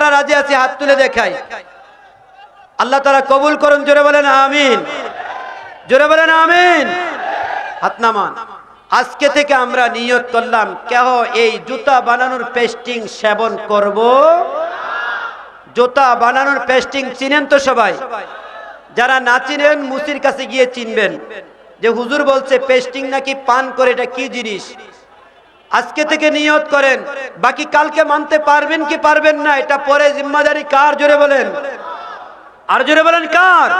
কারা রাজি আছি, হাত তুলে দেখাই। আল্লাহ তারা কবুল করুন, জোরে বলেন আমিন। জোরে বলেন আমিন। হাত নামান। আজকে থেকে আমরা নিয়ত করলাম, কেহ এই জুতা বানানোর পেস্টিং সেবন করব? জুতা বানানোর পেস্টিং চিনেন তো সবাই? যারা না চিনেন, মুসির কাছে গিয়ে চিনবেন। যে হুজুর বলছে, পেস্টিং নাকি পান করে, এটা কি জিনিস? আজকে থেকে নিয়ত করেন। বাকি কালকে মানতে পারবেন কি পারবেন না, এটা পরে জিম্মাদারি কার? জোরে বলেন। আর জোরে বলেন কার?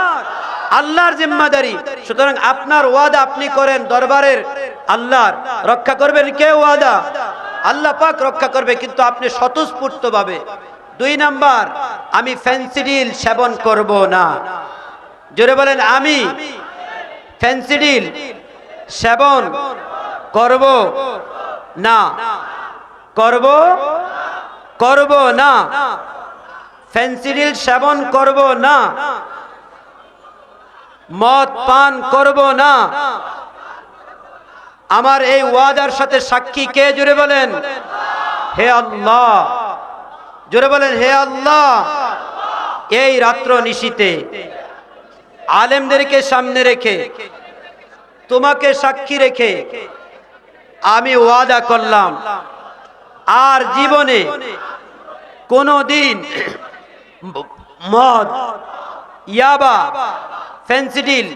আল্লাহর জিম্মাদারি। সুতরাং আপনার ওয়াদা আপনি করেন দরবারের। আল্লাহর। রক্ষা করবেন কে ওয়াদা? আল্লাহ পাক রক্ষা করবে, কিন্তু আপনি স্বতঃস্ফূর্ত ভাবে দুই নাম্বার, আমি ফেন্সিডিল সেবন করব না। জোরে বলেন, আমি ফেন্সিডিল সেবন করব। না। করব? করব না। ফেন্সিডিল সেবন করব না। মদ পান করব না। আমার এই ওয়াদার সাথে সাক্ষী কে? জুড়ে বলেন। হে আল্লাহ। জোরে বলেন, হে আল্লাহ। এই রাত্র নিশিতে আলেমদেরকে সামনে রেখে, তোমাকে সাক্ষী রেখে আমি ওয়াদা করলাম। আর জীবনে কোনো দিন মদ, ইয়াবা, ফেন্সিডিল,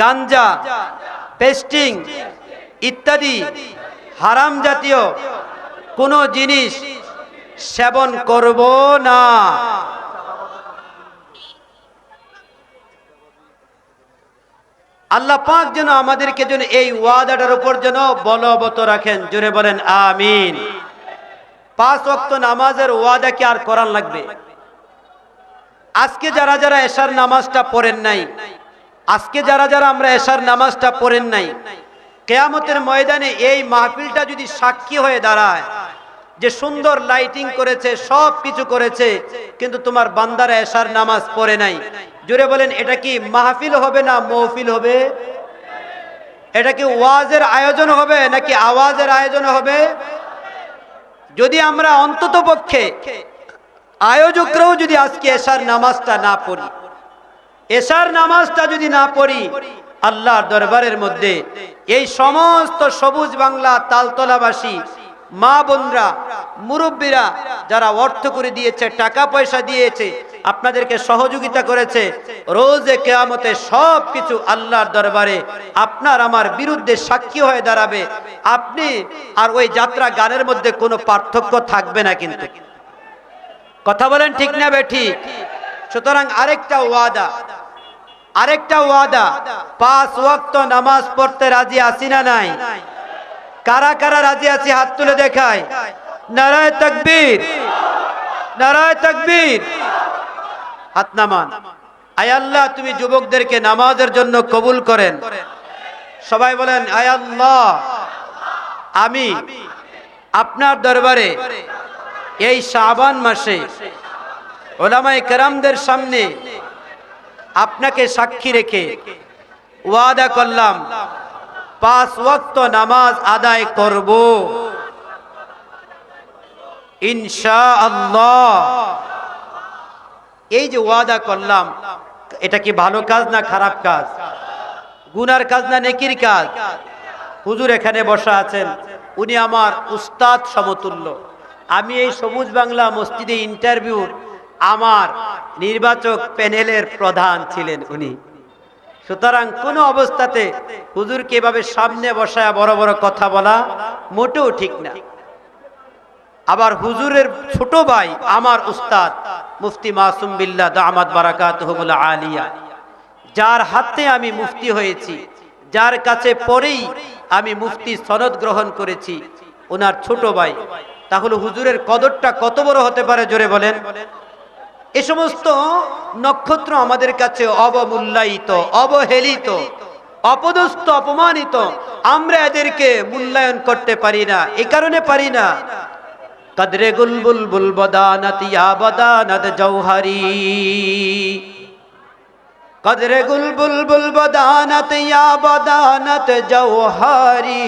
গাঞ্জা, পেস্টিং ইত্যাদি হারাম জাতীয় কোনো জিনিস সেবন করব না। আল্লাহ পাক যেন আমাদেরকে যেন এই ওয়াদাটার উপর যেন বলবত রাখেন। জোরে বলেন, আমিন। পাঁচ ওয়াক্ত নামাজের ওয়াদা কি আর করার লাগবে? আজকে যারা যারা এশার নামাজটা পড়েন নাই, আজকে যারা যারা আমরা এশার নামাজটা পড়েন নাই, কেয়ামতের ময়দানে এই মাহফিলটা যদি সাক্ষী হয়ে দাঁড়ায় যে সুন্দর লাইটিং করেছে, সব কিছু করেছে, কিন্তু তোমার বান্দারা এশার নামাজ পড়ে নাই। জোরে বলেন, এটা কি মাহফিল হবে না মহফিল হবে? এটা কি ওয়াজের আয়োজন হবে নাকি আওয়াজের আয়োজন হবে? যদি আমরা অন্তত পক্ষে আয়োজকরাও যদি আজকে এশার নামাজটা না পড়ি এশার নামাজটা যদি না পড়ি, আল্লাহর দরবারের মধ্যে এই সমস্ত সবুজ বাংলা তালতলাবাসী মা বোনরা মুরব্বীরা যারা অর্থ করে দিয়েছে, টাকা পয়সা দিয়েছে, আপনাদেরকে সহযোগিতা করেছে, রোজে কেয়ামতে সব কিছু আল্লাহর দরবারে আপনার আমার বিরুদ্ধে সাক্ষী হয়ে দাঁড়াবে। আপনি আর ওই যাত্রা গানের মধ্যে কোনো পার্থক্য থাকবে না কিন্তু। কথা বলেন ঠিক না বেঠি সুতরাং আরেকটা ওয়াদা আরেকটা ওয়াদা, পাঁচ ওয়াক্ত নামাজ পড়তে রাজি আছি না নাই? কারা কারা রাজি আছি হাত তুলে দেখায় নারায় তকবীর। নারায় তকবীর। হাত নামান। আয় আল্লাহ, তুমি যুবকদেরকে নামাজের জন্য কবুল করেন। সবাই বলেন, আয় আল্লাহ, আমি আপনার দরবারে এই শাবান মাসে ওলামাই কেরামদের সামনে আপনাকে সাক্ষী রেখে ওয়াদা করলাম, পাঁচ ওয়াক্ত নামাজ আদায় করব। ইনশা আল্লাহ এই যে ওয়াদা করলাম, এটা কি ভালো কাজ না খারাপ কাজ? গুনার কাজ না নেকির কাজ? হুজুর এখানে বসা আছেন, উনি আমার উস্তাদ সমতুল্য। আমি এই সবুজ বাংলা মসজিদে ইন্টারভিউ আমার নির্বাচক প্যানেলের প্রধান ছিলেন উনি। সুতরাং কোনো অবস্থাতে হুজুরকে এভাবে সামনে বসায় বড় বড় কথা বলা মোটেও ঠিক না। আবার হুজুরের ছোট ভাই আমার উস্তাদ মুফতি মাসুম বিল্লাহ দামাদ বারাকাত আলিয়া। যার হাতে আমি মুফতি হয়েছি, যার কাছে পরেই আমি মুফতি সনদ গ্রহণ করেছি, ওনার ছোট ভাই। তাহলে হুজুরের কদরটা কত বড় হতে পারে জোরে বলেন? এ সমস্ত নক্ষত্র আমাদের কাছে অবমূল্যায়িত, অবহেলিত, অপদস্থ, অপমানিত। আমরা এদেরকে মূল্যায়ন করতে পারি না, এ কারণে পারি না। কদরে গুলবুল বুল বুল বদানত ইয়া বদানত জৌহারি কদরে গুলবুল বুল বুল বদানত ইয়া বদানত জৌহারি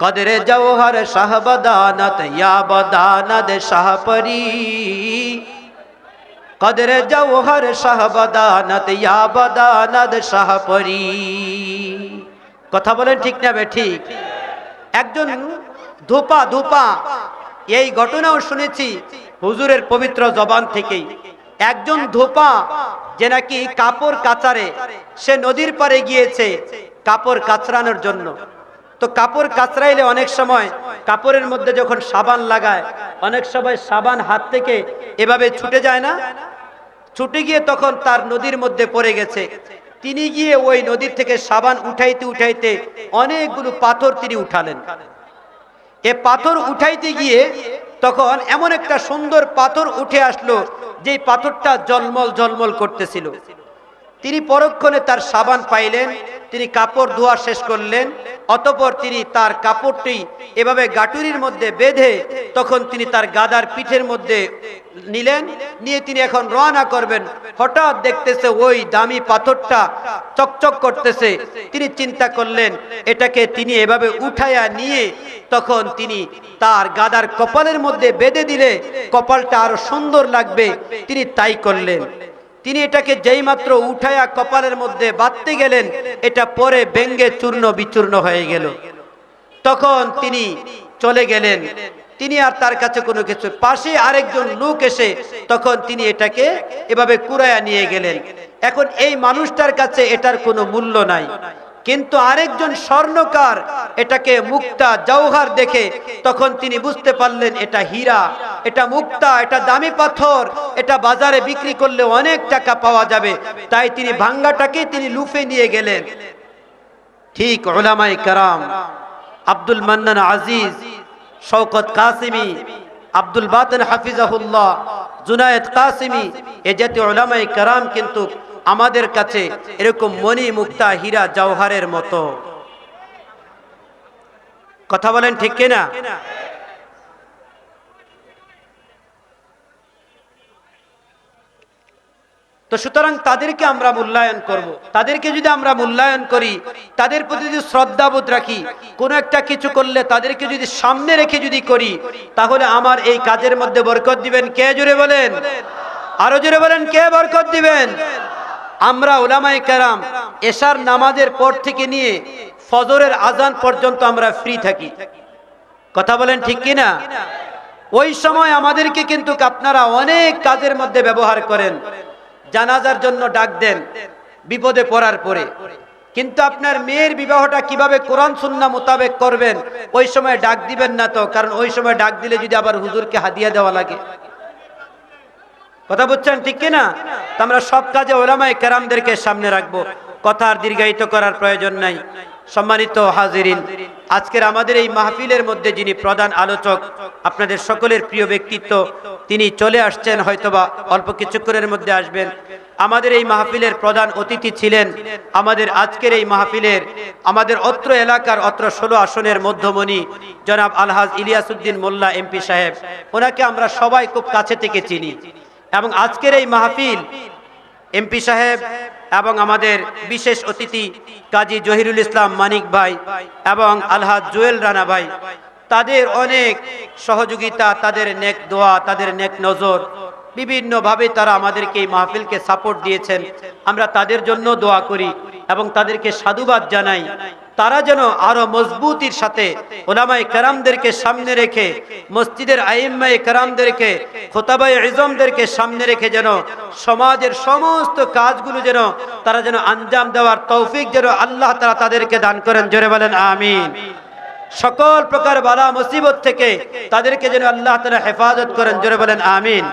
কদরে জওহর শাহবদানত ইয়া বদানত শাহপরি। কদরে জওহর শাহবদানত ইয়া বদানত শাহপরি। কথা বলেন ঠিক না বে ঠিক? একজন ধোপা ধোপা। এই ঘটনাও শুনেছি হুজুরের পবিত্র জবান থেকেই। একজন ধোপা যে নাকি কাপড় কাচারে, সে নদীর পারে গিয়েছে কাপড় কাচরানোর জন্য। তো কাপড় কাচরাইলে অনেক সময় কাপড়ের মধ্যে যখন সাবান লাগায়, অনেক সময় সাবান হাত থেকে এভাবে ছুটে যায় না? ছুটে গিয়ে তখন তার নদীর মধ্যে পড়ে গেছে। তিনি গিয়ে ওই নদীর থেকে সাবান উঠাইতে উঠাইতে অনেকগুলো পাথর তিনি উঠালেন। এ পাথর উঠাইতে গিয়ে তখন এমন একটা সুন্দর পাথর উঠে আসলো যে পাথরটা জলমল জলমল করতেছিল। তিনি পরক্ষণে তার সাবান পাইলেন, তিনি কাপড় ধোয়া শেষ করলেন, অতপর তিনি তার কাপড়টি এভাবে গাটুরির মধ্যে বেঁধে তখন তিনি তার গাদার পিঠের মধ্যে নিলেন, নিয়ে তিনি এখন রওনা করবেন। হঠাৎ দেখতেছে ওই দামি পাথরটা চকচক করতেছে। তিনি চিন্তা করলেন, এটাকে তিনি এভাবে উঠায়া নিয়ে তখন তিনি তার গাদার কপালের মধ্যে বেঁধে দিলে কপালটা আরও সুন্দর লাগবে। তিনি তাই করলেন। তিনি এটাকে যেই মাত্র উঠায়া কপালের মধ্যে বাঁধতে গেলেন, এটা পরে ব্যঙ্গে চূর্ণ বিচূর্ণ হয়ে গেল। তখন তিনি চলে গেলেন। তিনি আর তার কাছে কোনো কিছু, পাশে আরেকজন লোক এসে তখন তিনি এটাকে এভাবে কুড়াইয়া নিয়ে গেলেন। এখন এই মানুষটার কাছে এটার কোনো মূল্য নাই। কিন্তু আরেকজন স্বর্ণকার এটাকে মুক্তা জৌহার দেখে তখন তিনি বুঝতে পারলেন এটা হীরা, এটা মুক্তা, এটা দামি পাথর, এটা বাজারে বিক্রি করলে অনেক টাকা পাওয়া যাবে। তাই তিনি ভাঙ্গাটাকে তিনি লুফে নিয়ে গেলেন। ঠিক ওলামাই কারাম আব্দুল মান্নান আজিজ, শওকত কাসিমি, আব্দুল বাতন হাফিজাহুল্লাহ, জুনায়েদ কাসিমি, এ জাতীয় ওলামাই কারাম কিন্তু আমাদের কাছে এরকম মণি মুক্তা হীরা জওহারের মতো। কথা বলেন ঠিক কিনা? তো সুতরাং তাদেরকে আমরা মূল্যায়ন করব। তাদেরকে যদি আমরা মূল্যায়ন করি, তাদের প্রতি যদি শ্রদ্ধাবোধ রাখি, কোনো একটা কিছু করলে তাদেরকে যদি সামনে রেখে যদি করি, তাহলে আমার এই কাজের মধ্যে বরকত দিবেন। কে জুড়ে বলেন? আরও জুড়ে বলেন, কে বরকত দিবেন? আমরা ওলামাই কারাম এশার নামাজের পর থেকে নিয়ে ফজরের আজান পর্যন্ত আমরা ফ্রি থাকি। কথা বলেন ঠিক কিনা? ওই সময় আমাদেরকে কিন্তু আপনারা অনেক কাজের মধ্যে ব্যবহার করেন। জানাজার জন্য ডাক দেন, বিপদে পড়ার পরে। কিন্তু আপনার মেয়ের বিবাহটা কীভাবে কোরআন সুন্না মোতাবেক করবেন, ওই সময় ডাক দিবেন না তো, কারণ ওই সময় ডাক দিলে যদি আবার হুজুরকে হাদিয়া দেওয়া লাগে। কথা বুঝছেন ঠিক কিনা? তো আমরা সব কাজে ওলামাই কেরামদেরকে সামনে রাখব। কথা আর দীর্ঘায়িত করার প্রয়োজন নাই। সম্মানিত হাজিরিন, আজকের আমাদের এই মাহফিলের মধ্যে যিনি প্রধান আলোচক, আপনাদের সকলের প্রিয় ব্যক্তিত্ব, তিনি চলে আসছেন, হয়তোবা অল্প কিছুক্ষণের মধ্যে আসবেন। আমাদের এই মাহফিলের প্রধান অতিথি ছিলেন আমাদের আজকের এই মাহফিলের, আমাদের অত্র এলাকার অত্র ষোলো আসনের মধ্যমণি, জনাব আলহাজ ইলিয়াসুদ্দিন মোল্লা এমপি সাহেব। ওনাকে আমরা সবাই খুব কাছে থেকে চিনি। এবং আজকের এই মাহফিল এমপি সাহেব এবং আমাদের বিশেষ অতিথি কাজী জহিরুল ইসলাম মানিক ভাই এবং আলহাদ জুয়েল রানা ভাই। তাদের অনেক সহযোগিতা, তাদের নেক দোয়া, তাদের নেক নজর বিভিন্নভাবে তারা আমাদেরকে এই মাহফিলকে সাপোর্ট দিয়েছেন। আমরা তাদের জন্য দোয়া করি এবং তাদেরকে সাধুবাদ জানাই। তারা যেন আরও মজবুতির সাথে ওলামাই কারামদেরকে সামনে রেখে, মসজিদের আইম্মাই কারামদেরকে খোতাবাই ইজমদেরকে সামনে রেখে যেন সমাজের সমস্ত কাজগুলো যেন তারা যেন আঞ্জাম দেওয়ার তৌফিক যেন আল্লাহ তারা তাদেরকে দান করেন। জোরে বলেন, আমিন। সকল প্রকার বালা মুসিবত থেকে তাদেরকে যেন আল্লাহ তারা হেফাজত করেন। জোরে বলেন, আমিন।